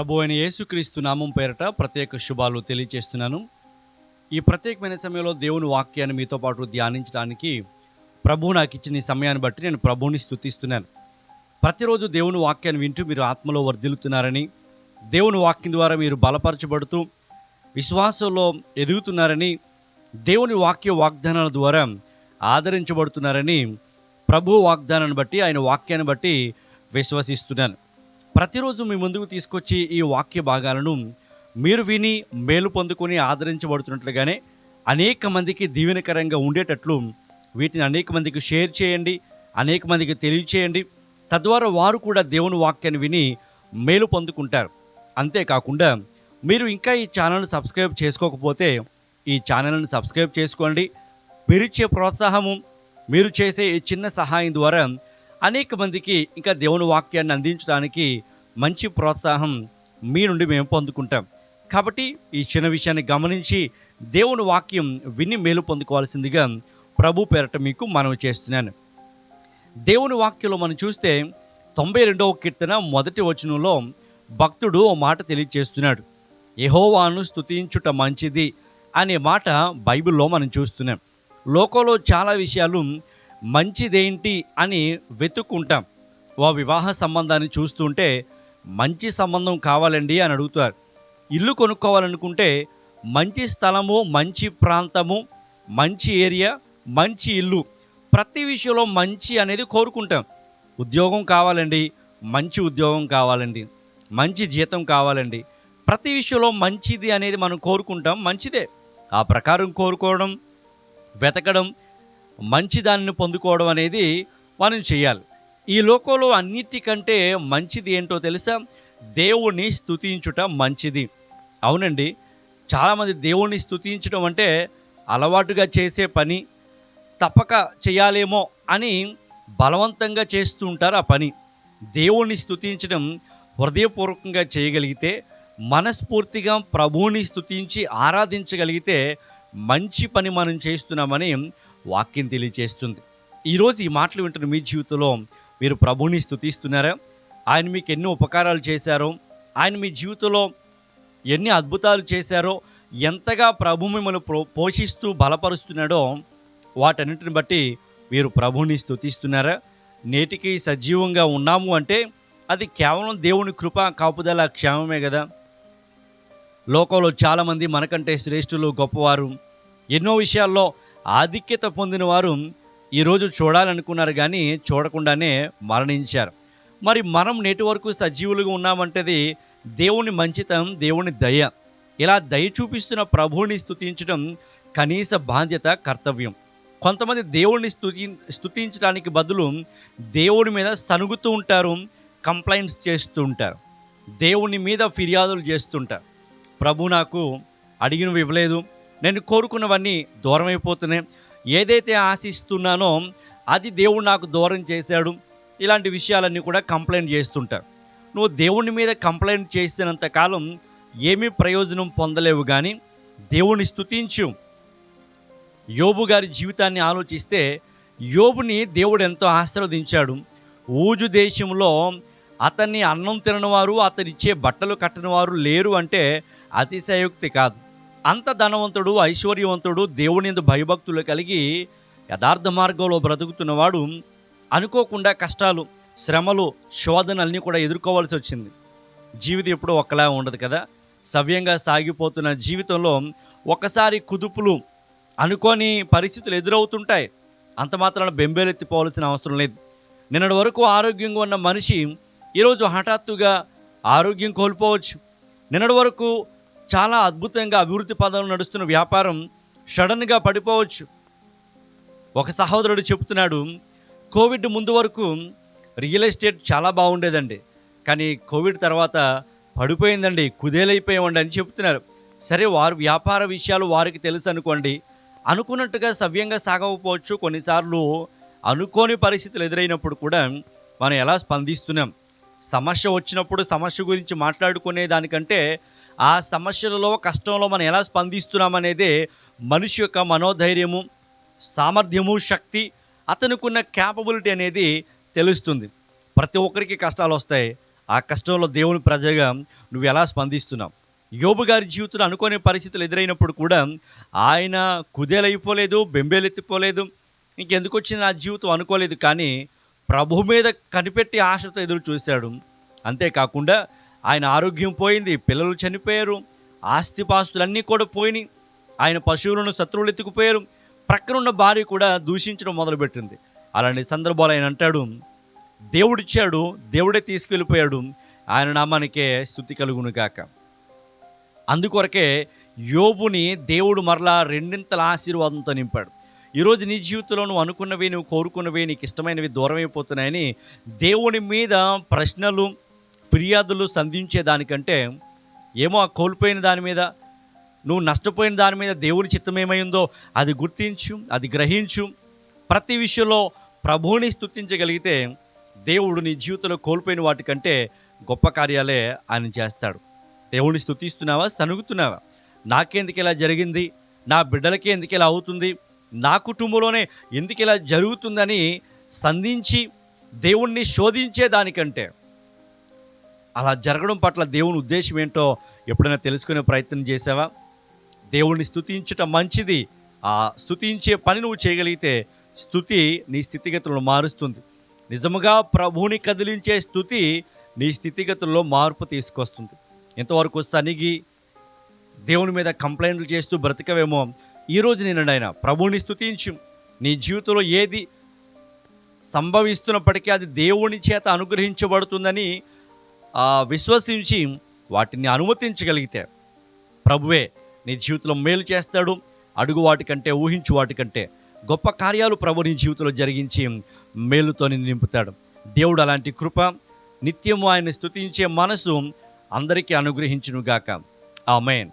ప్రభు అయిన యేసుక్రీస్తు నామం పేరట ప్రత్యేక శుభాలు తెలియజేస్తున్నాను ఈ ప్రత్యేకమైన సమయంలో దేవుని వాక్యాన్ని మీతో పాటు ధ్యానించడానికి ప్రభు నాకు ఇచ్చిన ఈ సమయాన్ని బట్టి నేను ప్రభువుని స్తుతిస్తున్నాను. ప్రతిరోజు దేవుని వాక్యాన్ని వింటూ మీరు ఆత్మలో వర్ధిల్లుతున్నారని దేవుని వాక్యం ద్వారా మీరు బలపరచబడుతూ విశ్వాసంలో ఎదుగుతున్నారని దేవుని వాక్య వాగ్దానాల ద్వారా ఆదరించబడుతున్నారని ప్రభు వాగ్దానాన్ని బట్టి ఆయన వాక్యాన్ని బట్టి విశ్వసిస్తున్నాను. ప్రతిరోజు మీ ముందుకు తీసుకొచ్చి ఈ వాక్య భాగాలను మీరు విని మేలు పొందుకొని ఆదరించబడుతున్నట్లుగానే అనేక మందికి దీవెనకరంగా ఉండేటట్లు వీటిని అనేక మందికి షేర్ చేయండి అనేక మందికి తెలియచేయండి. తద్వారా వారు కూడా దేవుని వాక్యాన్ని విని మేలు పొందుకుంటారు. అంతేకాకుండా మీరు ఇంకా ఈ ఛానల్ని సబ్స్క్రైబ్ చేసుకోకపోతే ఈ ఛానల్ని సబ్స్క్రైబ్ చేసుకోండి. మీరిచ్చే ప్రోత్సాహము మీరు చేసే ఈ చిన్న సహాయం ద్వారా అనేక మందికి ఇంకా దేవుని వాక్యాన్ని అందించడానికి మంచి ప్రోత్సాహం మీ నుండి మేము పొందుకుంటాం. కాబట్టి ఈ చిన్న విషయాన్ని గమనించి దేవుని వాక్యం విని మేలు పొందుకోవాల్సిందిగా ప్రభు పేరట మీకు మనవి చేస్తున్నాను. దేవుని వాక్యంలో మనం చూస్తే తొంభై రెండవ కీర్తన మొదటి వచనంలో భక్తుడు ఓ మాట తెలియజేస్తున్నాడు యహోవాను స్తుతించుట మంచిది అనే మాట బైబిల్లో మనం చూస్తున్నాం. లోకంలో చాలా విషయాలు మంచిదేంటి అని వెతుక్కుంటాం. ఓ వివాహ సంబంధాన్ని చూస్తుంటే మంచి సంబంధం కావాలండి అని అడుగుతారు ఇల్లు కొనుక్కోవాలనుకుంటే మంచి స్థలము మంచి ప్రాంతము మంచి ఏరియా మంచి ఇల్లు ప్రతి విషయంలో మంచి అనేది కోరుకుంటాం. ఉద్యోగం కావాలండి మంచి ఉద్యోగం కావాలండి మంచి జీతం కావాలండి. ప్రతి విషయంలో మంచిది అనేది మనం కోరుకుంటాం మంచిదే. ఆ ప్రకారం కోరుకోవడం వెతకడం మంచి దానిని పొందుకోవడం అనేది మనం చేయాలి. ఈ లోకంలో అన్నిటికంటే మంచిది ఏంటో తెలుసా? దేవుణ్ణి స్తుతించుట మంచిది. అవునండి. చాలామంది దేవుణ్ణి స్తుతించడం అంటే అలవాటుగా చేసే పని తప్పక చేయాలేమో అని బలవంతంగా చేస్తూ ఉంటారు ఆ పని. దేవుణ్ణి స్తుతించడం హృదయపూర్వకంగా చేయగలిగితే మనస్ఫూర్తిగా ప్రభువుని స్తుతించి ఆరాధించగలిగితే మంచి పని మనం చేస్తున్నామని వాక్యం తెలియజేస్తుంది ఈరోజు ఈ మాటలు వింటున్న మీ జీవితంలో మీరు ప్రభువుని స్థుతిస్తున్నారా ఆయన మీకు ఎన్ని ఉపకారాలు చేశారో. ఆయన మీ జీవితంలో ఎన్ని అద్భుతాలు చేశారో ఎంతగా ప్రభు మిమ్మల్ని ప్రో పోషిస్తూ బలపరుస్తున్నాడో వాటన్నిటిని బట్టి మీరు ప్రభుని స్థుతిస్తున్నారా నేటికి సజీవంగా ఉన్నాము అంటే అది కేవలం దేవుని కృప కాపుదల క్షేమమే కదా. లోకంలో చాలామంది మనకంటే శ్రేష్ఠులు గొప్పవారు. ఎన్నో విషయాల్లో ఆధిక్యత పొందిన వారు ఈరోజు చూడాలనుకున్నారు కానీ చూడకుండానే మరణించారు. మరి మనం నేటి వరకు సజీవులుగా ఉన్నామంటేది దేవుని మంచితం దేవుని దయ. ఇలా దయ చూపిస్తున్న ప్రభువుని స్థుతించడం కనీస బాధ్యత కర్తవ్యం. కొంతమంది దేవుడిని స్థుతి స్తుతించడానికి బదులు దేవుడి మీద సనుగుతూ ఉంటారు కంప్లైంట్స్ చేస్తూ ఉంటారు. దేవుని మీద ఫిర్యాదులు చేస్తుంటారు. ప్రభు నాకు అడిగినవి ఇవ్వలేదు నేను కోరుకున్నవన్నీ దూరమైపోతున్నాయి ఏదైతే ఆశిస్తున్నానో అది దేవుడు నాకు దూరం చేశాడు. ఇలాంటి విషయాలన్నీ కూడా కంప్లైంట్ చేస్తుంటారు. నువ్వు దేవుని మీద కంప్లైంట్ చేసినంత కాలం ఏమీ ప్రయోజనం పొందలేవు కానీ దేవుని స్తుతించు. యోబు గారి జీవితాన్ని ఆలోచిస్తే యోబుని దేవుడు ఎంతో ఆశీర్వదించాడు. ఊజు దేశంలో అతన్ని అన్నం తిననివారు అతనిచ్చే బట్టలు కట్టనివారు లేరు అంటే అతిశయోక్తి కాదు. అంత ధనవంతుడు ఐశ్వర్యవంతుడు దేవుని భయభక్తులు కలిగి యథార్థ మార్గంలో బ్రతుకుతున్నవాడు అనుకోకుండా కష్టాలు శ్రమలు శోధనల్ని కూడా ఎదుర్కోవాల్సి వచ్చింది. జీవితం ఎప్పుడూ ఒకలా ఉండదు కదా? సవ్యంగా సాగిపోతున్న జీవితంలో ఒకసారి కుదుపులు అనుకోని పరిస్థితులు ఎదురవుతుంటాయి. అంత మాత్రాన బెంబేలెత్తిపోవాల్సిన అవసరం లేదు. నిన్నటి వరకు ఆరోగ్యంగా ఉన్న మనిషి ఈరోజు హఠాత్తుగా ఆరోగ్యం కోల్పోవచ్చు. నిన్నటి వరకు చాలా అద్భుతంగా అభివృద్ధి పదంలో నడుస్తున్న వ్యాపారం సడన్గా పడిపోవచ్చు. ఒక సహోదరుడు చెప్తున్నాడు కోవిడ్ ముందు వరకు రియల్ ఎస్టేట్ చాలా బాగుండేదండి. కానీ కోవిడ్ తర్వాత పడిపోయిందండి కుదేలైపోయామండి అని చెప్తున్నారు సరే వారు వ్యాపార విషయాలు వారికి తెలుసు అనుకోండి. అనుకున్నట్టుగా సవ్యంగా సాగకపోవచ్చు. కొన్నిసార్లు అనుకోని పరిస్థితులు ఎదురైనప్పుడు కూడా మనం ఎలా స్పందిస్తున్నాం? సమస్య వచ్చినప్పుడు సమస్య గురించి మాట్లాడుకునే దానికంటే ఆ సమస్యలలో కష్టంలో మనం ఎలా స్పందిస్తున్నామనేదే మనిషి యొక్క మనోధైర్యము సామర్థ్యము శక్తి అతనుకున్న క్యాపబిలిటీ అనేది తెలుస్తుంది. ప్రతి ఒక్కరికి కష్టాలు వస్తాయి. ఆ కష్టంలో దేవుని ప్రజగా నువ్వు ఎలా స్పందిస్తున్నావు? యోబు గారి జీవితంలో అనుకోని పరిస్థితులు ఎదురైనప్పుడు కూడా ఆయన కుదేలైపోలేదు బెంబేలెత్తిపోలేదు. ఇంకెందుకు వచ్చింది నా జీవితం అనుకోలేదు కానీ ప్రభు మీద కనిపెట్టి ఆశతో ఎదురు చూశాడు. అంతేకాకుండా ఆయన ఆరోగ్యం పోయింది పిల్లలు చనిపోయారు ఆస్తిపాస్తులన్నీ కూడా పోయినాయి. ఆయన పశువులను శత్రువులు ఎత్తుకుపోయారు. ప్రక్కనున్న భార్య కూడా దూషించడం మొదలుపెట్టింది. అలాంటి సందర్భాలు ఆయన అంటాడు దేవుడిచ్చాడు దేవుడే తీసుకెళ్ళిపోయాడు. ఆయన నామానికే స్థుతి కలుగును గాక. అందుకొరకే యోబుని దేవుడు మరలా రెండింతల ఆశీర్వాదంతో నింపాడు. ఈరోజు నీ జీవితంలో నువ్వు అనుకున్నవి నువ్వు కోరుకున్నవి నీకు ఇష్టమైనవి దూరమైపోతున్నాయని దేవుని మీద ప్రశ్నలు ఫిర్యాదులు సంధించే దానికంటే ఏమో ఆ కోల్పోయిన దాని మీద నువ్వు నష్టపోయిన దాని మీద దేవుని చిత్తం ఏమైందో అది గుర్తించు అది గ్రహించు. ప్రతి విషయంలో ప్రభువుని స్తుతించగలిగితే దేవుడు నీ జీవితంలో కోల్పోయిన వాటికంటే గొప్ప కార్యాలే ఆయన చేస్తాడు. దేవుడిని స్థుతిస్తున్నావా సనుగుతున్నావా నాకెందుకు ఇలా జరిగింది? నా బిడ్డలకి ఎందుకు ఇలా అవుతుంది? నా కుటుంబంలోనే ఎందుకు ఇలా జరుగుతుందని సంధించి దేవుణ్ణి శోధించే దానికంటే అలా జరగడం పట్ల దేవుని ఉద్దేశం ఏంటో ఎప్పుడైనా తెలుసుకునే ప్రయత్నం చేసావా? దేవుణ్ణి స్థుతించటం మంచిది. ఆ స్థుతించే పని నువ్వు చేయగలిగితే స్థుతి నీ స్థితిగతులను మారుస్తుంది. నిజముగా ప్రభువుని కదిలించే స్థుతి నీ స్థితిగతుల్లో మార్పు తీసుకొస్తుంది. ఇంతవరకు సనిగి దేవుని మీద కంప్లైంట్లు చేస్తూ బ్రతకవేమో ఈరోజు నేను ఆయన ప్రభువుని స్థుతించు నీ జీవితంలో ఏది సంభవిస్తున్నప్పటికీ అది దేవుని చేత అనుగ్రహించబడుతుందని విశ్వసించి వాటిని అనుమతించగలిగితే ప్రభువే నీ జీవితంలో మేలు చేస్తాడు. అడుగు వాటికంటే ఊహించు వాటికంటే గొప్ప కార్యాలు ప్రభు నీ జీవితంలో జరిగించి మేలుతో నింపుతాడు. దేవుడు అలాంటి కృప నిత్యము ఆయన స్థుతించే మనసు అందరికీ అనుగ్రహించునుగాక. మెయిన్